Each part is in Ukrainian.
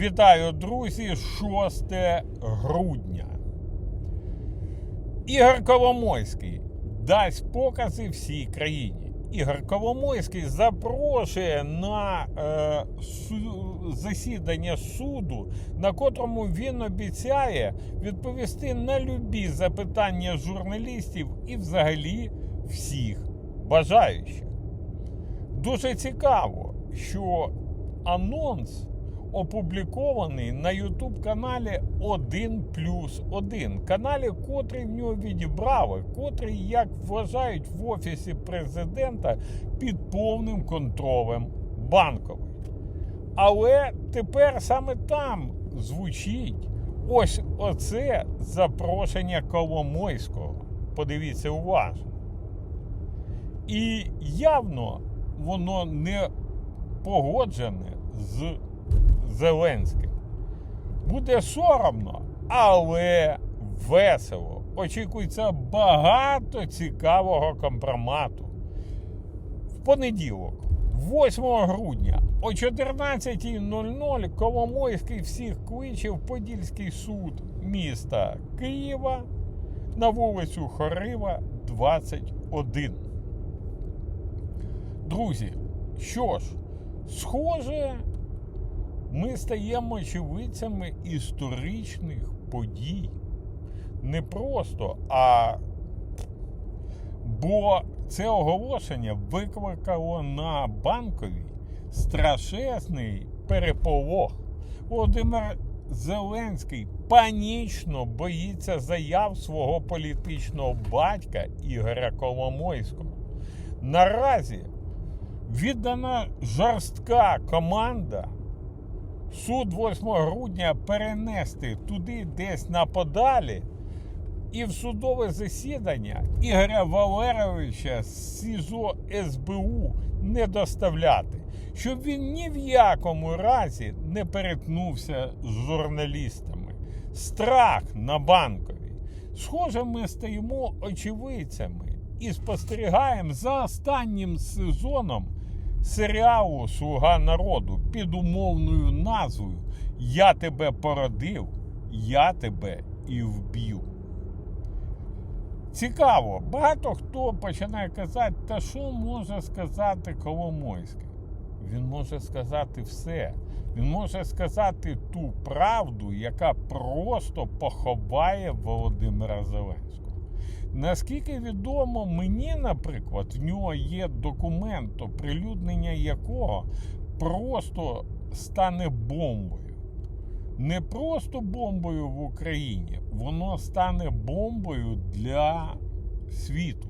Вітаю, друзі! 6 грудня. Ігор Коломойський дасть покази всій країні. Ігор Коломойський запрошує на е, су- засідання суду, на котрому він обіцяє відповісти на любі запитання журналістів і взагалі всіх бажаючих. Дуже цікаво, що анонс опублікований на YouTube каналі 1 плюс 1. Каналі, котрий в нього відібрали, котрий, як вважають в офісі президента, під повним контролем банковий. Але тепер саме там звучить ось оце запрошення Коломойського. Подивіться уважно. І явно воно не погоджене з Зеленським. Буде соромно, але весело. Очікується багато цікавого компромату. В понеділок, 8 грудня о 14.00 Коломойський всіх кличе в Подільський суд міста Києва на вулицю Хорива, 21. Друзі, що ж, схоже, ми стаємо очевидцями історичних подій. Не просто, а бо це оголошення викликало на банковій страшезний переполох. Володимир Зеленський панічно боїться заяв свого політичного батька Ігоря Коломойського. Наразі віддана жорстка команда суд 8 грудня перенести туди десь на подалі і в судове засідання Ігоря Валеровича з СІЗО СБУ не доставляти, щоб він ні в якому разі не перетнувся з журналістами. Страх на банковій. Схоже, ми стаємо очевидцями і спостерігаємо за останнім сезоном серіалу Слуга народу під умовною назвою Я тебе породив, я тебе і вб'ю. Цікаво, багато хто починає казати, та що може сказати Коломойський? Він може сказати все. Він може сказати ту правду, яка просто поховає Володимира Зеленського. Наскільки відомо мені, наприклад, в нього є документ, оприлюднення якого просто стане бомбою. Не просто бомбою в Україні, воно стане бомбою для світу.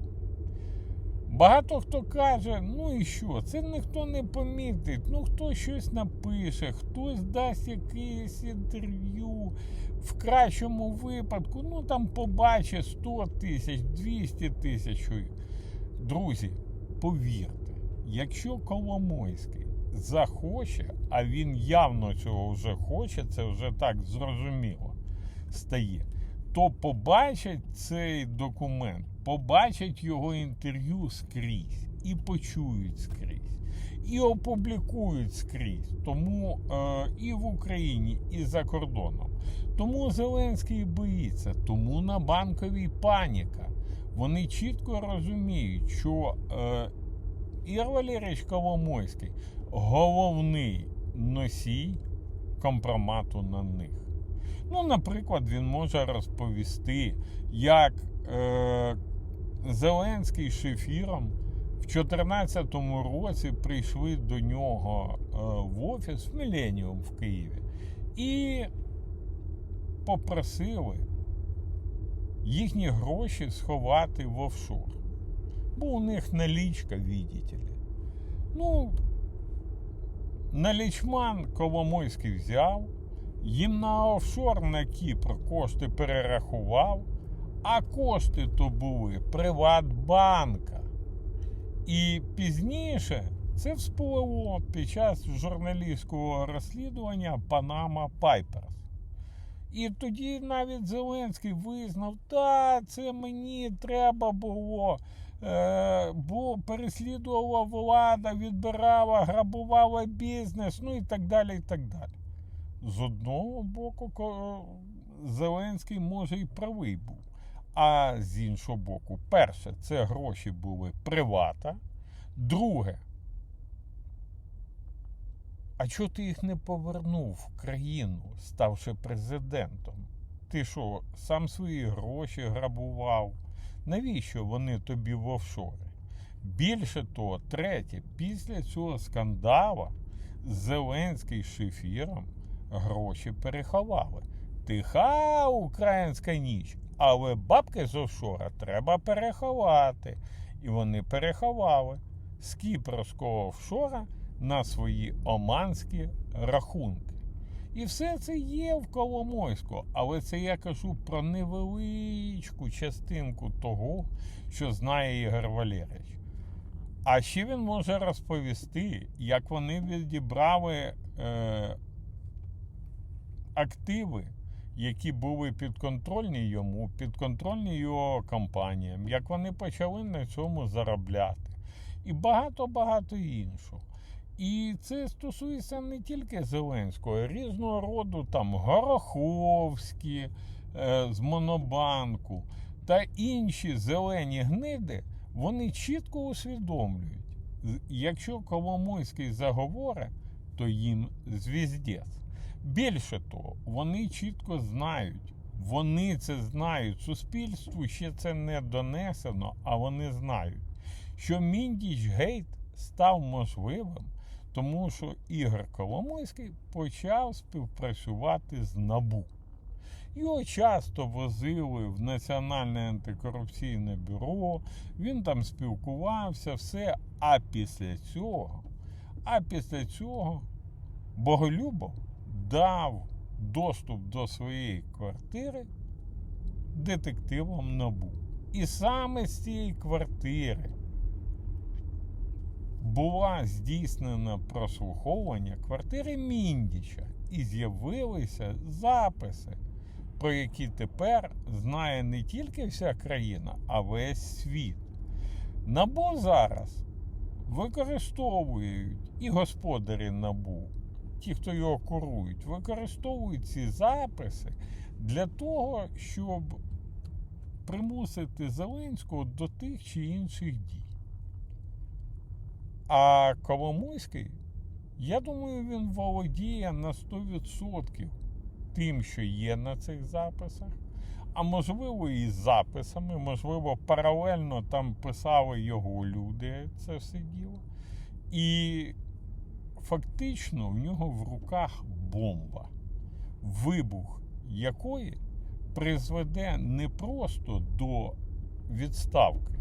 Багато хто каже, ну і що, це ніхто не помітить, ну хтось щось напише, хтось дасть якесь інтерв'ю. В кращому випадку, ну там побачить 100 тисяч, 200 тисяч. Друзі, повірте, якщо Коломойський захоче, а він явно цього вже хоче, це вже так зрозуміло стає, то побачать цей документ, побачать його інтерв'ю скрізь і почують скрізь, і опублікують скрізь. Тому е, і в Україні, і за кордоном. Тому Зеленський боїться, тому на банковій паніка. Вони чітко розуміють, що е, Ігор Валерійович Коломойський головний носій компромату на них. Ну, наприклад, він може розповісти, як е, Зеленський з Шефіром в 2014 році прийшли до нього е, в офіс в Міленіум в Києві і попросили їхні гроші сховати в офшор. Бо у них налічка, видите ли. Ну, налічман Коломойський взяв, їм на офшор на Кіпр кошти перерахував, а кошти то були Приватбанка. І пізніше це вспливо під час журналістського розслідування Панама Пайперс. І тоді навіть Зеленський визнав, та це мені треба було, е, бо переслідувала влада, відбирала, грабувала бізнес, ну і так далі. і так далі. З одного боку, Зеленський може і правий був. А з іншого боку, перше, це гроші були привата. Друге, а чого ти їх не повернув в країну, ставши президентом? Ти що, сам свої гроші грабував? Навіщо вони тобі в офшори? Більше того, третє, після цього скандалу Зеленський з шефіром гроші переховали. Тиха українська ніч, але бабки з офшора треба переховати. І вони переховали з кіпрського офшора на свої оманські рахунки. І все це є в Коломойську, але це я кажу про невеличку частинку того, що знає Ігор Валерійович. А ще він може розповісти, як вони відібрали е, активи, які були підконтрольні йому, підконтрольні його компаніям, як вони почали на цьому заробляти. І багато-багато іншого. І це стосується не тільки Зеленського, різного роду там Гороховські е, з Монобанку та інші зелені гниди, вони чітко усвідомлюють, якщо Коломойський заговоре, то їм звіздець. Більше того, вони чітко знають, вони це знають. Суспільству ще це не донесено, а вони знають, що Міндіч Гейт став можливим, тому що Ігор Коломойський почав співпрацювати з НАБУ. Його часто возили в Національне антикорупційне бюро, він там спілкувався, все. А після цього, а після цього Боголюбов дав доступ до своєї квартири детективам НАБУ. І саме з цієї квартири була здійснена прослуховування квартири Міндіча і з'явилися записи, про які тепер знає не тільки вся країна, а весь світ. НАБУ зараз використовують і господарі НАБУ, ті, хто його курують, використовують ці записи для того, щоб примусити Зеленського до тих чи інших дій. А Коломойський, я думаю, він володіє на 100% тим, що є на цих записах. А можливо, і з записами, можливо, паралельно там писали його люди це все діло. І фактично в нього в руках бомба, вибух якої призведе не просто до відставки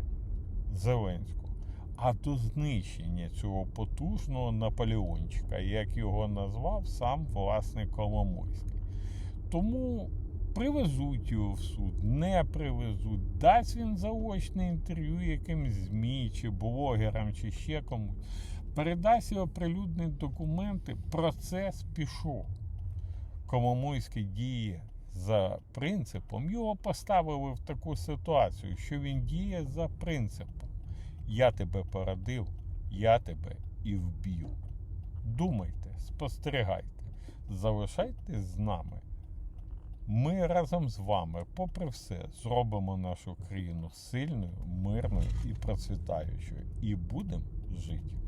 Зеленського, а до знищення цього потужного Наполеончика, як його назвав сам власник Коломойський. Тому привезуть його в суд, не привезуть, дасть він заочне інтерв'ю якимсь ЗМІ, чи блогерам, чи ще комусь, передасть його прилюдні документи, процес пішов. Коломойський діє за принципом, його поставили в таку ситуацію, що він діє за принципом. Я тебе породив, я тебе і вб'ю. Думайте, спостерігайте, залишайтесь з нами. Ми разом з вами, попри все, зробимо нашу країну сильною, мирною і процвітаючою. І будемо жити.